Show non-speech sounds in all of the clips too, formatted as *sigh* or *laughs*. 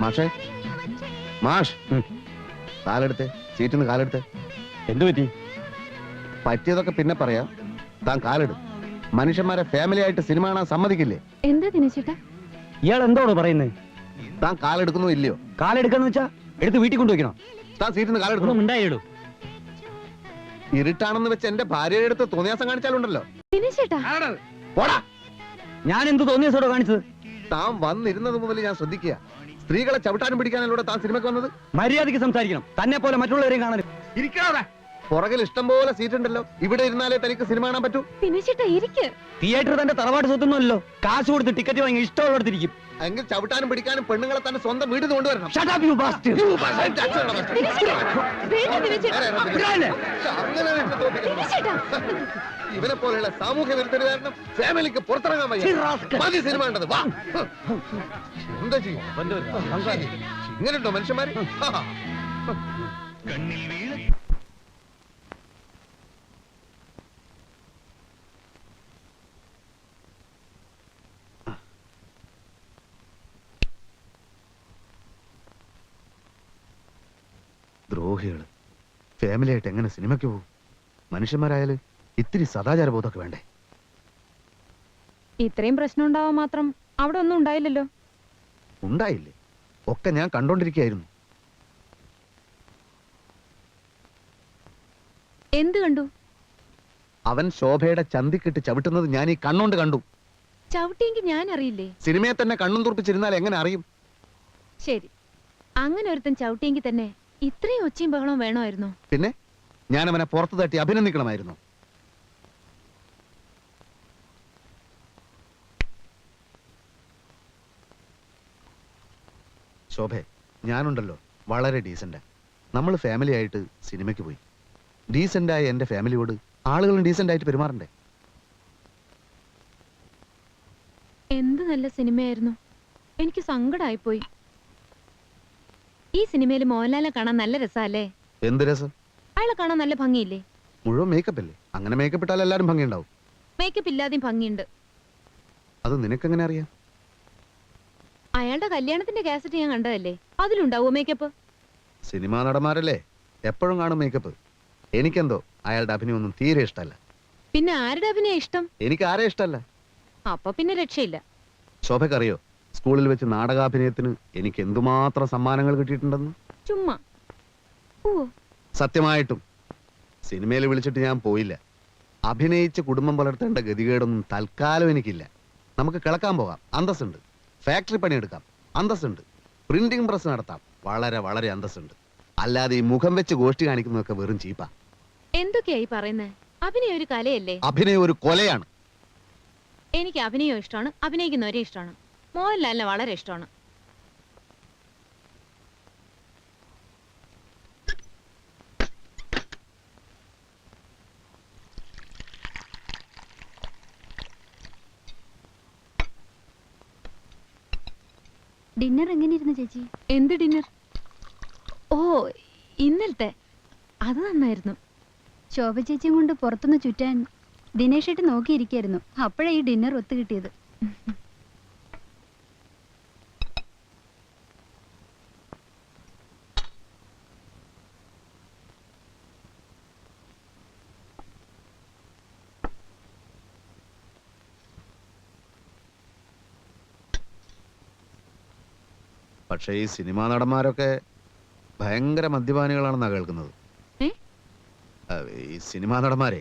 മാഷേ മാഷ്. കാലെടുത്ത് സീറ്റിൽ നിന്ന് കാലെടുത്ത്. എന്തു പറ്റി? പറ്റിയതൊക്കെ പിന്നെ പറയാം. താൻ കാലെടു. മനുഷ്യന്മാരെ ഫാമിലി ആയിട്ട് സിനിമ കാണാൻ സമ്മതിക്കില്ലേ? എന്താ ദിനേശേട്ടാ? ഇയാൾ എന്തോട് പറയുന്നത് താൻ കാലെടുക്കുന്നോ ഇല്ലയോ? കാലെടുക്കാന്ന് വെച്ചാ എടുത്ത് വീട്ടിൽ കൊണ്ടുവയ്ക്കണം? താൻ സീറ്റിൽ നിന്ന് കാലെടുക്കണം ഉണ്ടായിടും? ഇരുട്ടാണെന്ന് വെച്ച് എന്റെ ഭാര്യയുടെ അടുത്ത് തോന്നിയാസം കാണിച്ചാലുണ്ടല്ലോ. ദിനേശേട്ടാ. പോടാ. ഞാൻ എന്ത് തോന്നിയ സോടോ കാണിച്ചത്? താൻ വന്നിരുന്നത് മുതൽ ഞാൻ ശ്രദ്ധിക്കുക. സ്ത്രീകളെ ചവിട്ടാനും പിടിക്കാനല്ലൂടെ താൻ സിനിമയ്ക്ക് വന്നത്? മര്യാദയ്ക്ക് സംസാരിക്കണം. തന്നെ പോലെ മറ്റുള്ളവരെയും കാണരുത് പുറകിൽ ഇഷ്ടം പോലെ സീറ്റ് ഉണ്ടല്ലോ ഇവിടെ ഇരുന്നാലേ തനിക്ക് സിനിമ കാണാൻ പറ്റൂ. ദിനേശേട്ടാ ഇരിക്ക്. തിയേറ്റർ തന്റെ തറവാട് സ്വത്തൊന്നുമല്ലോ കാശ് കൊടുത്ത് ടിക്കറ്റ് വാങ്ങി ഇഷ്ടമുള്ളിടത്തിരിക്കും എങ്കിൽ ചവിട്ടാനും പിടിക്കാനും പെണ്ണുങ്ങളെ തന്നെ സ്വന്തം വീട്ടിൽ കൊണ്ടുവരണം Shut up, you bastard. ദിനേശേട്ടാ വേണ്ട ദിനേശേട്ടാ വിടാനെ. അങ്ങനെ വെച്ച് തോൽപ്പിക്കണം. ദിനേശേട്ടാ ഇവനെ പോലെയുള്ള സാമൂഹ്യ വിരുദ്ധര് കാരണം ഫാമിലിക്ക് പുറത്തിറങ്ങാൻ വയ്യ. മതി സിനിമ ഉണ്ടത് വാ. എന്താ ചെയ്യും? ഇങ്ങനെയുണ്ടോ മനുഷ്യന്മാര്? ഹാ. ദ്രോഹികൾ ഫാമിലി ആയിട്ട് എങ്ങനെ സിനിമയ്ക്ക് പോകും? മനുഷ്യന്മാരായാൽ ഇത്തിരി സദാചാര ബോധമൊക്കെ വേണ്ടേ? ഇത്രയും പ്രശ്നം ഉണ്ടാവാൻ മാത്രം അവിടെ ഒന്നും ഉണ്ടായില്ലല്ലോ? ഉണ്ടായില്ലേ? ഒക്കെ ഞാൻ കണ്ടോണ്ടിരിക്കുകയായിരുന്നു. എന്ത് കണ്ടു? അവൻ ശോഭയുടെ ചന്തിക്കിട്ട് ചവിട്ടുന്നത് ഞാൻ ഈ കണ്ണോണ്ട് കണ്ടു. ചവിട്ടിയെങ്കിൽ ഞാൻ അറിയില്ലേ? സിനിമയെ തന്നെ കണ്ണും തുറപ്പിച്ചിരുന്നാൽ എങ്ങനെ അറിയും? ശരി. അങ്ങനെ ഒരുത്തൻ ചവിട്ടിയെങ്കിൽ തന്നെ ഇത്രയും ഒച്ചയും ബഹളവും വേണമായിരുന്നു. പിന്നെ? ഞാൻ അവനെ പുറത്തു തട്ടി അഭിനന്ദിക്കണമായിരുന്നു. ശോഭെ ഞാനുണ്ടല്ലോ. വളരെ ഡീസന്റാ നമ്മൾ ഫാമിലി ആയിട്ട് സിനിമയ്ക്ക് പോയി. ഡീസന്റായ എന്റെ ഫാമിലിയോട് ആളുകളും ഡീസന്റ് ആയിട്ട് പെരുമാറണ്ടേ? എന്ത് നല്ല സിനിമയായിരുന്നു. എനിക്ക് സങ്കടമായിപ്പോയി ഈ സിനിമയിൽ മോഹൻലാലിനെ കാണാൻ നല്ല രസമല്ലേ? എന്ത് രസം? അയാളെ കാണാൻ നല്ല ഭംഗിയില്ലേ? മുഴുവൻ മേക്കപ്പ് അല്ലേ? അങ്ങനെ മേക്കപ്പ് ഇട്ടാൽ എല്ലാവരും ഭംഗിയുണ്ടാവും. മേക്കപ്പ് ഇല്ലാതെയും ഭംഗിയുണ്ട്. അത് നിനക്കെങ്ങനെ അറിയാം? അയാളുടെ കല്യാണത്തിന്റെ കാസറ്റ് ഞാൻ കണ്ടതല്ലേ? അതിലുണ്ടാവോ മേക്കപ്പ് സിനിമാ നടന്മാരല്ലേ? എപ്പോഴും കാണും മേക്കപ്പ് എനിക്കെന്തോ അയാളുടെ അഭിനയൊന്നും തീരെ ഇഷ്ടമല്ല. പിന്നെ ആരുടെ അഭിനയം ഇഷ്ടം? എനിക്ക് ആരെ ഇഷ്ടമല്ല? അപ്പൊ പിന്നെ രക്ഷയില്ല. ശോഭക്കറിയോ സ്കൂളിൽ വെച്ച് നാടകാഭിനയത്തിന് എനിക്ക് എന്തുമാത്രം സമ്മാനങ്ങൾ കിട്ടിയിട്ടുണ്ടെന്ന്? ചുമ്മാ. സത്യമായിട്ടും സിനിമയിൽ വിളിച്ചിട്ട് ഞാൻ പോയില്ല. അഭിനയിച്ച് കുടുംബം പുലർത്തേണ്ട ഗതികേടൊന്നും തൽക്കാലം എനിക്കില്ല. നമുക്ക് കിളക്കാൻ പോകാം. അന്തസ്സുണ്ട്. ഫാക്ടറി പണിയെടുക്കാം. അന്തസ്സുണ്ട്. പ്രിന്റിംഗ് പ്രസ് നടത്താം. വളരെ വളരെ അന്തസ്സുണ്ട്. അല്ലാതെ ഈ മുഖം വെച്ച് ഗോഷ്ടി കാണിക്കുന്നതൊക്കെ വെറും ചീപ്പാ. എന്തൊക്കെയായി പറയുന്നത് അഭിനയ ഒരു കലയല്ലേ? അഭിനയം ഒരു കൊലയാണ്. എനിക്ക് അഭിനയം ഇഷ്ടമാണ്. അഭിനയിക്കുന്നവരെ ഇഷ്ടമാണ്. മോഹൻലാലിനെ വളരെ ഇഷ്ടമാണ്. ഡിന്നർ എങ്ങനെയിരുന്നു ചേച്ചി? എന്ത് ഡിന്നർ? ഓ ഇന്നലത്തെ. അത് നന്നായിരുന്നു. ശോഭ ചേച്ചിയും കൊണ്ട് പുറത്തുനിന്ന് ചുറ്റാൻ ദിനേഷേട്ട് നോക്കിയിരിക്കായിരുന്നു. അപ്പോഴാണ് ഈ ഡിന്നർ ഒത്തു പക്ഷേ ഈ സിനിമാ നടന്മാരൊക്കെ ഭയങ്കര മദ്യപാനികളാണെന്നാ കേൾക്കുന്നത്. ഏ? ഈ സിനിമാ നടന്മാരെ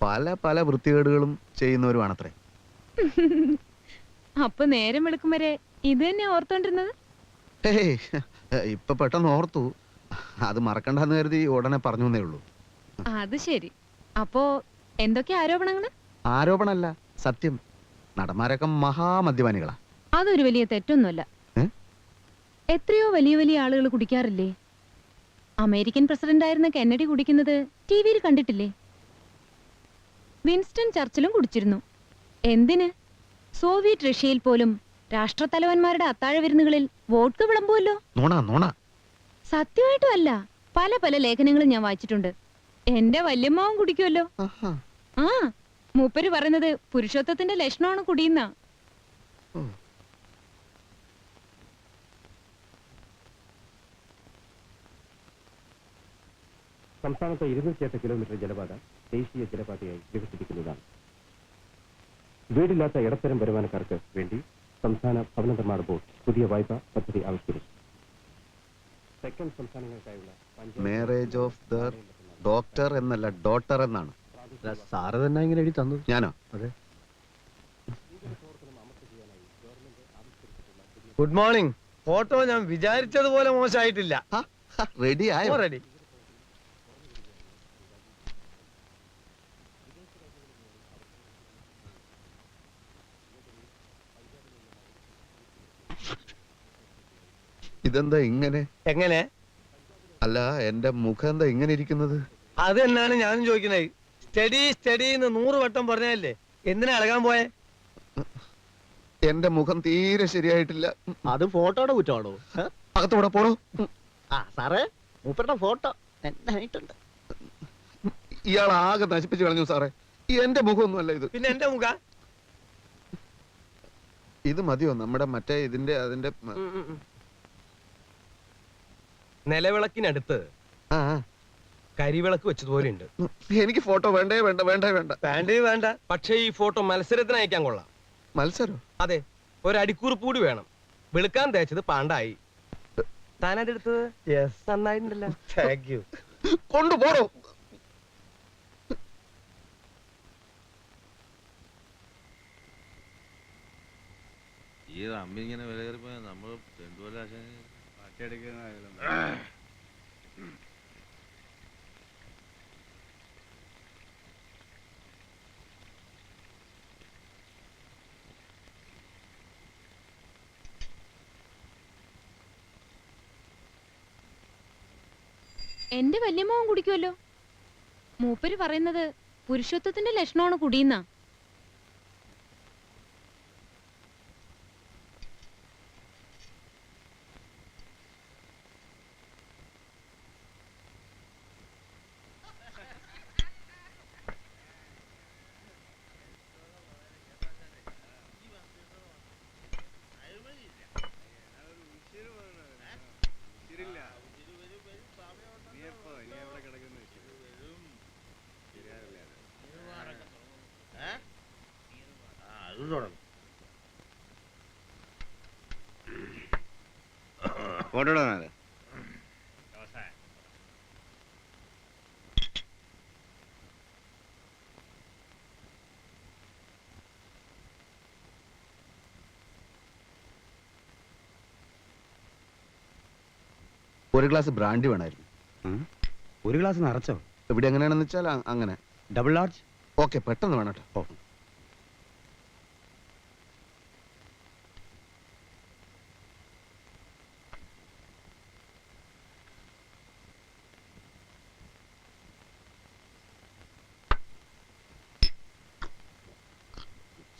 പല പല വൃത്തികേടുകളും ചെയ്യുന്നവരുമാണത്രേ *laughs* അപ്പൊ നേരം വെളുക്കും വരെ ഇത് തന്നെ ഓർത്തോണ്ടിരുന്നത്? ഹേയ്, ഇപ്പൊ പെട്ടെന്ന് ഓർത്തു. അത് മറക്കണ്ടെന്ന് കരുതി ഉടനെ പറഞ്ഞു എന്നേ ഉള്ളൂ. അത് ശരി. അപ്പോ എന്തൊക്കെ ആരോപണങ്ങൾ? ആരോപണമല്ല സത്യം. നടന്മാരൊക്കെ മഹാമദ്യപാനികളാ. അതൊരു വലിയ തെറ്റൊന്നുമല്ല? എത്രയോ വലിയ വലിയ ആളുകൾ കുടിക്കാറില്ലേ? അമേരിക്കൻ പ്രസിഡന്റ് ആയിരുന്ന കെന്നഡി കുടിക്കുന്നത് ടി വിയിൽ കണ്ടിട്ടില്ലേ? വിൻസ്റ്റൺ ചർച്ചിലും കുടിച്ചിരുന്നു. എന്തിന്? സോവിയറ്റ് റഷ്യയിൽ പോലും രാഷ്ട്രത്തലവന്മാരുടെ അത്താഴ വിരുന്നുകളിൽ വോട്ട് വിളമ്പുമല്ലോ സത്യമായിട്ടും അല്ല. പല പല ലേഖനങ്ങളും ഞാൻ വായിച്ചിട്ടുണ്ട്. എന്റെ വല്യമ്മാവും കുടിക്കുമല്ലോ. ആ മൂപ്പര് പറയുന്നത് പുരുഷത്വത്തിന്റെ ലക്ഷണമാണ് കുടിയുന്ന. സംസ്ഥാനത്തെ ഇരുന്നൂറ്റിയെട്ട് കിലോമീറ്റർ ജലപാത ദേശീയ ജലപാതയായി വികസിപ്പിക്കുന്നതാണ്. വീടില്ലാത്ത ഇടത്തരം വരുമാനക്കാർക്ക് വേണ്ടി സംസ്ഥാന ഭവന നിർമ്മാണ ബോർഡ് പുതിയ വായ്പ പദ്ധതി ആവിഷ്കരിച്ചു. തെക്കൻ സംസ്ഥാനങ്ങൾക്കായുള്ള മാരേജ് ഓഫ് ദ ഡോക്ടർ എന്നല്ല ഡോട്ടർ എന്നാണ്. സാറ് തന്നെ ഇങ്ങനെ എഴുതി തന്നു. ഞാനോ? അതെ. ഗുഡ് മോർണിംഗ് ഫോട്ടോ ഞാൻ വിചാരിച്ചതുപോലെ മോശമായിട്ടില്ല. റെഡി ആയോ? റെഡി ഇതെന്താ ഇങ്ങനെ? എങ്ങനെ? അല്ല എന്റെ മുഖം എന്താ ഇങ്ങനെ ഇരിക്കുന്നത്? അത് തന്നെയാണ് ഞാനും ചോദിക്കുന്നത്. സ്റ്റഡി സ്റ്റഡി എന്ന് നൂറ് വട്ടം പറഞ്ഞല്ലേ എന്തിനാ ഇളകാൻ പോയെ? എന്റെ മുഖം തീരെ ശരിയായിട്ടില്ല. അത് ഫോട്ടോയുടെ കുറ്റമാണോ? അകത്തോടെ പോണോ? ആ സാറേ മൂപ്പരുടെ ഫോട്ടോ. നന്നായിട്ടുണ്ട് ഇയാൾ ആകെ നശിപ്പിച്ചു കളഞ്ഞു സാറേ. എന്റെ മുഖമൊന്നുമല്ല ഇത്. പിന്നെ എന്റെ മുഖ? ഇത് മതിയോ? നമ്മുടെ മറ്റേ ഇതിന്റെ അതിന്റെ നിലവിളക്കിനടുത്ത്. കരിവിളക്ക് വെച്ചതുപോലെ ഉണ്ട് എനിക്ക് ഫോട്ടോ വേണ്ടേ വേണ്ട വേണ്ട വേണ്ട. വേണ്ടേ വേണ്ട. പക്ഷേ ഈ ഫോട്ടോ മത്സരത്തിന് അയക്കാൻ കൊള്ളാം. മത്സരം? അതെ ഒരു അടിക്കുറിപ്പ് കൂടി വേണം. വെളുക്കാൻ തേച്ചത് പാണ്ടായി. താനതെടുത്തത് യെസ് നന്നായിട്ടുണ്ടല്ലോ. താങ്ക് യു കൊണ്ടുപോടോ. ഈ റമ്മി ഇങ്ങനെ വില കയറിപ്പോയാൽ നമ്മൾ രണ്ടുപോലെ എന്റെ വല്യമ്മവും കുടിക്കുമല്ലോ മൂപ്പര് പറയുന്നത് പുരുഷത്വത്തിന്റെ ലക്ഷണമാണ് കുടിയുന്ന ഫോട്ടോ ഇടാനാ ഒരു ഗ്ലാസ് ബ്രാൻഡി വേണമായിരുന്നു ഒരു ഗ്ലാസ് നിറച്ചോ? ഇവിടെ എങ്ങനെയാണെന്ന് വെച്ചാൽ അങ്ങനെ. Double large? ഓക്കെ പെട്ടെന്ന് വേണം കേട്ടോ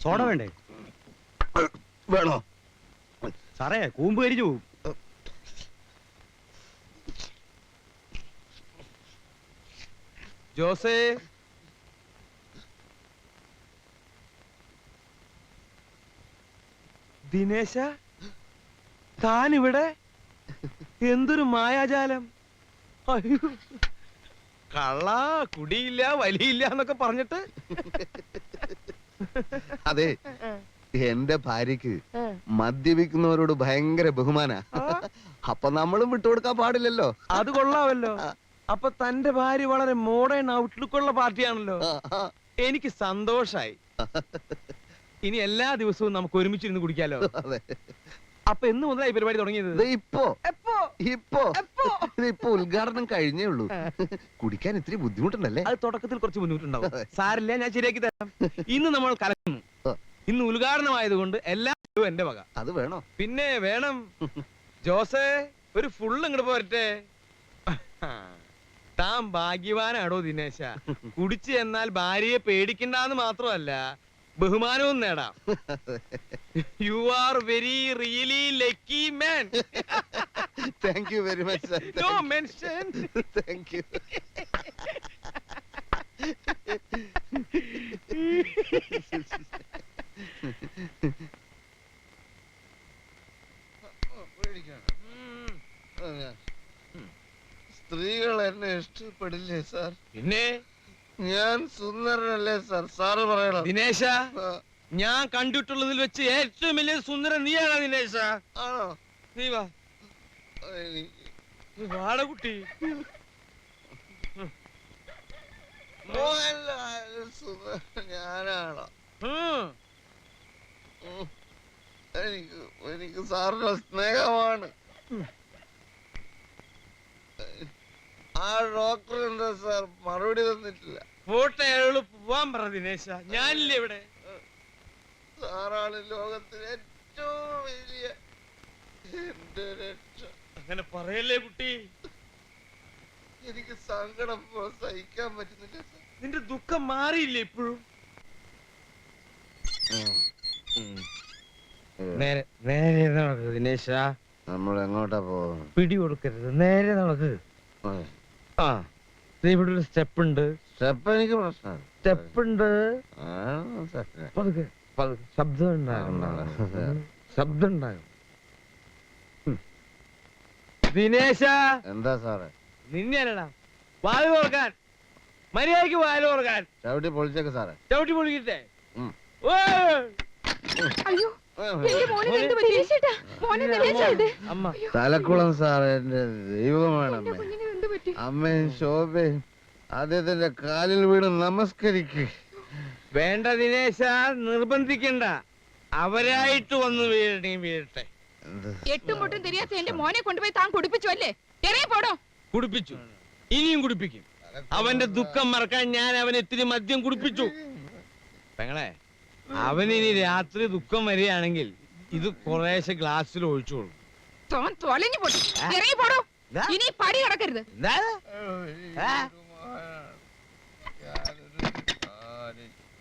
സോഡ വേണ്ടേ? വേണോ? സാറേ കൂമ്പ് കരിഞ്ഞു പോവും. ജോസേ. ദിനേശ താൻ ഇവിടെ എന്തൊരു മായാജാലം. അയ്യോ. കള്ള കുടിയില്ല വലിയില്ല എന്നൊക്കെ പറഞ്ഞിട്ട്. *laughs* അതെ. എന്റെ ഭാര്യക്ക് മദ്യപിക്കുന്നവരോട് ഭയങ്കര ബഹുമാന. *laughs* അപ്പൊ നമ്മളും വിട്ടുകൊടുക്കാൻ പാടില്ലല്ലോ. അത് കൊള്ളാമല്ലോ. അപ്പൊ തന്റെ ഭാര്യ വളരെ മോഡേൺ ഔട്ട്ലുക്ക് ഉള്ള പാർട്ടിയാണല്ലോ. എനിക്ക് സന്തോഷായി. *laughs* ഇനി എല്ലാ ദിവസവും നമുക്ക് ഒരുമിച്ചിരുന്ന് കുടിക്കാലോ. അതെ. അപ്പൊ എന്ന് മുതലായി പരിപാടി തുടങ്ങിയത്? ഇപ്പോ. എപ്പോ? ഇപ്പോ. ഇപ്പൊ ഉദ്ഘാടനം കഴിഞ്ഞേ ഉള്ളൂ. കുടിക്കാൻ ഇത്തിരി ബുദ്ധിമുട്ടുണ്ടല്ലേ? അത് തുടക്കത്തിൽ കുറച്ച് ബുദ്ധിമുട്ടുണ്ടാവും. സാരില്ല ഞാൻ ശരിയാക്കി തരാം. ഇന്ന് നമ്മൾ കലക്കുന്നു. ഇന്ന് ഉദ്ഘാടനമായതുകൊണ്ട് എല്ലാ എന്റെ വക. അത് വേണോ? പിന്നെ വേണം. ജോസേ ഒരു ഫുള്ള് ഇങ്ങോട്ട് പോരട്ടെ. താൻ ഭാഗ്യവാനാണോ ദിനേശ. കുടിച്ചു എന്നാൽ ഭാര്യയെ പേടിക്കണ്ടെന്ന് മാത്രമല്ല ബഹുമാനവും നേടാം. You are very really lucky man thank you very much no mention thank you സ്ത്രീകൾ എന്നെ ഇഷ്ടപ്പെടില്ലേ സാർ പിന്നെ? ഞാൻ സുന്ദരനല്ലേ സർ? സാറ് പറയണം. ദിനേശ ഞാൻ കണ്ടിട്ടുള്ളതിൽ വെച്ച് ഏറ്റവും വലിയ സുന്ദരൻ നീയാണ് ദിനേശ. ആണോ? നീ വാ. നീ വാട കുട്ടി. മോഹൻലാൽ സുന്ദരൻ ഞാനാണോ. എനിക്ക് എനിക്ക് സാറിന്റെ സ്നേഹമാണ്. ആ ഡോക്ടർ എന്താ സാർ? മറുപടി തന്നിട്ടില്ല. പോട്ടെ അയാൾ പോവാൻ പറ ദിനേശ. ഞാനില്ലേ ഇവിടെ. സാറാണ് ലോകത്തിലെ ഏറ്റവും വലിയ എന്റെ രക്ഷ. അങ്ങനെ പറയല്ലേ കുട്ടി. എനിക്ക് സങ്കടം സഹിക്കാൻ പറ്റുന്നില്ല സാർ. നിന്റെ ദുഃഖം മാറിയില്ലേ ഇപ്പോഴും? നേരെ നേരെ നടക്ക് ദിനേശ. നമ്മൾ എങ്ങോട്ടാ പോകുന്നത് പിടി കൊടുക്കരുത് നേരെ നടക്ക്. ആ. ദേ ഇവിടെ ഒരു സ്റ്റെപ്പ് ഉണ്ട് സ്റ്റെപ്പ് എനിക്ക് പ്രശ്നമാണ്. സ്റ്റെപ്പ് ഉണ്ട്. പതുക്കെ. പതുക്കെ. ശബ്ദം ഉണ്ടാകും ശബ്ദം ഉണ്ടാകും ദിനേശ. എന്താ സാറേ? നിന്നെയല്ലടാ വാൽ തുറക്കാൻ. മര്യാദയ്ക്ക് വാൽ തുറക്കാൻ. ചവിട്ടി പൊളിച്ചേക്ക് സാറേ. ചവിട്ടി പൊളിക്കട്ടെ? അയ്യോ. തലക്കുളം സാറേ എന്റെ ദൈവമാണ് അമ്മയും ശോഭയും അദ്ദേഹത്തിന്റെ കാലിൽ വീണ് നമസ്കരിക്ക്. വേണ്ട ദിനേശ നിർബന്ധിക്കണ്ട. അവരായിട്ട് വന്ന് വീഴണേ വീഴട്ടെ. എട്ടും പൊട്ടും തിരിയാത്ത എന്റെ മോനെ കൊണ്ടുപോയി താൻ കുടിപ്പിച്ചു അല്ലേ? പോടോ. കുടിപ്പിച്ചു. ഇനിയും കുടിപ്പിക്കും. അവന്റെ ദുഃഖം മറക്കാൻ ഞാൻ അവനെ ഇത്തിരി മദ്യം കുടിപ്പിച്ചു. പെങ്ങളെ അവനിനി രാത്രി ദുഃഖം വരികയാണെങ്കിൽ ഇത് കുറേശ്ശെ ഗ്ലാസ്സിൽ ഒഴിച്ചോളൂ തോൻ തൊലഞ്ഞു പൊട്ടി. ഇറങ്ങി പോടോ. ഇനി പടി കിടക്കരുത്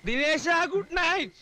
ദിനേശ ഗുഡ് നൈറ്റ്.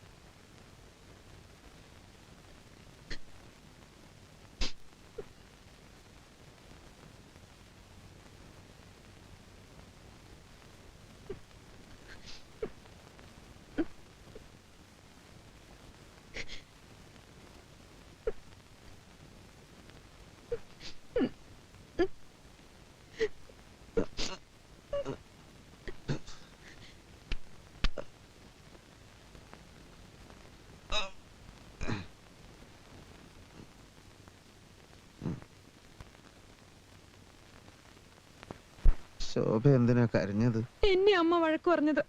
ശോഭ എന്തിനാ കരഞ്ഞത്? എന്നെ അമ്മ വഴക്ക് പറഞ്ഞത്.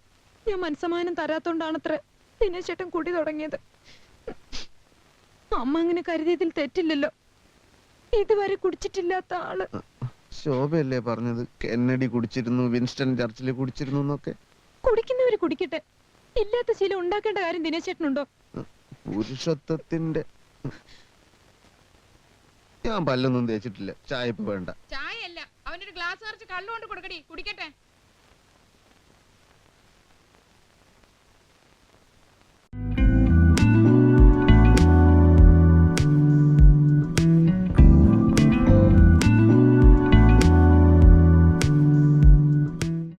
ഞാൻ മനസ്സമാനം തരാത്തോണ്ടാണത്ര. ദിനേശേട്ടൻ കുടി തുടങ്ങിയത്. അമ്മ അങ്ങനെ കരുതിയതിൽ തെറ്റില്ലല്ലോ. ഇതുവരെ കുടിച്ചിട്ടില്ലാത്ത ആൾ. ശോഭയല്ലേ പറഞ്ഞത്? കെന്നഡി കുടിച്ചിരുന്നു വിൻസ്റ്റൺ ചർച്ചിൽ കുടിച്ചിരുന്നു എന്നൊക്കെ. കുടിക്കുന്നവര് കുടിക്കട്ടെ. ഇല്ലാത്ത ശീലം ഉണ്ടാക്കേണ്ട കാര്യം ദിനേശേട്ടനുണ്ടോ? പുരുഷത്വത്തിന്റെ ഞാൻ പല്ലൊന്നും തേച്ചിട്ടില്ല. ചായ ഇപ്പൊ വേണ്ട. ചായയല്ല. അവനൊരു ഗ്ലാസ് നിറച്ച് കള്ളുകൊണ്ട് കൊടുക്കടി. കുടിക്കട്ടെ.